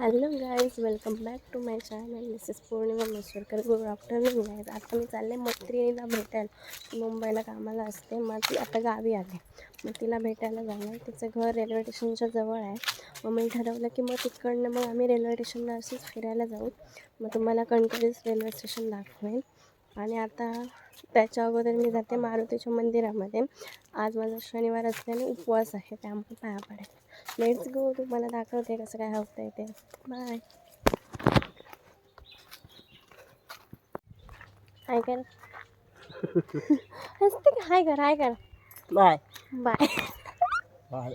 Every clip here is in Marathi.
Hello guys welcome back to my channel. Miss is Pournima Masurkar good afternoon guys. आता मी चालले मैत्रिणीला भेटायला. मुंबईला कामाला असते. मग ती आता गावी आले. मग तिला भेटायला जाणार. तिचं घर रेल्वे स्टेशनच्या जवळ आहे. मग मी ठरवलं की मग तिकडनं मग आम्ही रेल्वे स्टेशनला असेच फिरायला जाऊ. मग तुम्हाला कंटिन्यूस रेल्वे स्टेशन दाखवेल. आणि आता त्याच्या अगोदर मी जाते मारुतीच्या मंदिरामध्ये. आज माझा शनिवार असल्याने उपवास आहे त्यामुळे पाया पडेल. लेट्स गो तुम्हाला दाखवते कसं काय होतं ते. बाय हाय कर हसते का? हाय कर हाय कर बाय बाय बाय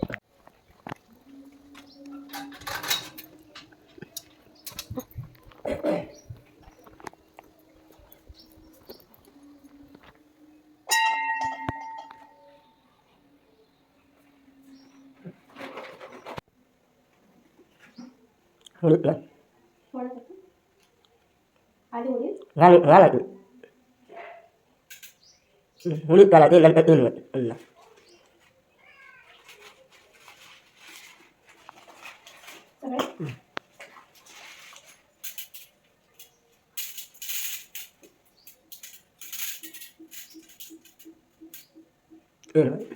ನಾಲ್ಕು ಉಳಿತಲ್ಲ ಅದೇ ಇಲ್ಲ ಇಲ್ಲ Anyway.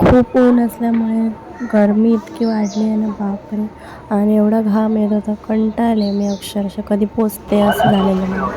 खूप ऊन असल्यामुळे गरमी इतकी वाढली आहे ना बापरे. आणि एवढा घाम येत होता कंटाळले मी अक्षरशः. कधी पोचते असं झालेलं मला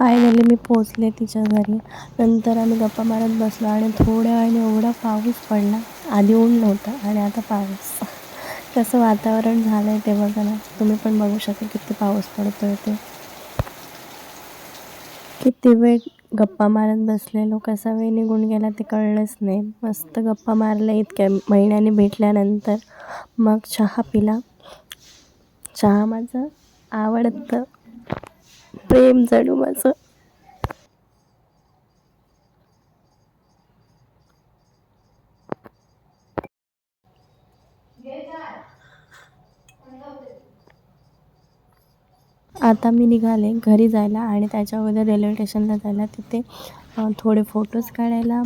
फायनली मी पोचले तिच्या घरी. नंतर आम्ही गप्पा मारत बसलो आणि थोड्या वेळाने एवढा पाऊस पडला. आधी ऊन नव्हता आणि आता पाऊस. कसं वातावरण झालं आहे ते बघा ना तुम्ही पण बघू शकता किती पाऊस पडतो आहे ते. किती वेळ गप्पा मारत बसलेलो कसा वेळ निघून गेला ते कळलंच नाही. मस्त गप्पा मारल्या इतक्या महिन्याने भेटल्यानंतर. मग चहा पिला. चहा माझं आवडतं. प्रेम जणू माझं. आता मी निघाले घरी जायला आणि त्याच्या अगोदर रेल्वे स्टेशनला जायला. तिथे थोडे फोटोज काढायला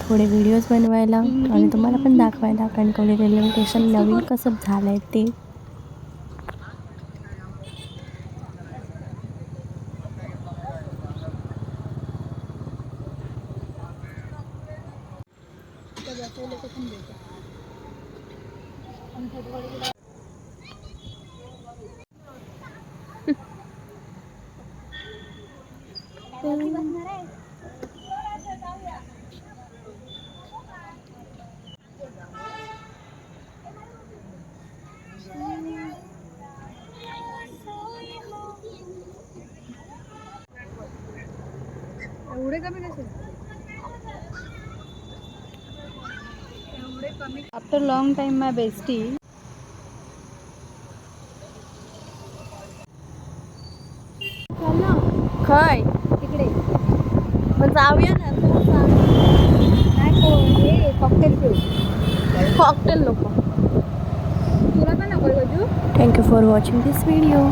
थोडे व्हिडिओज बनवायला. आणि तुम्हाला पण दाखवायला कणकवली रेल्वे स्टेशन नवीन कसं झालं आहे ते. तुला कुठून देतो एवढे कमी कसे after long time my bestie खय. तिकडे. मग जाऊया ना नाही कॉकटेल पिऊ. कॉकटेल नको. तुला पण नको thank you for watching this video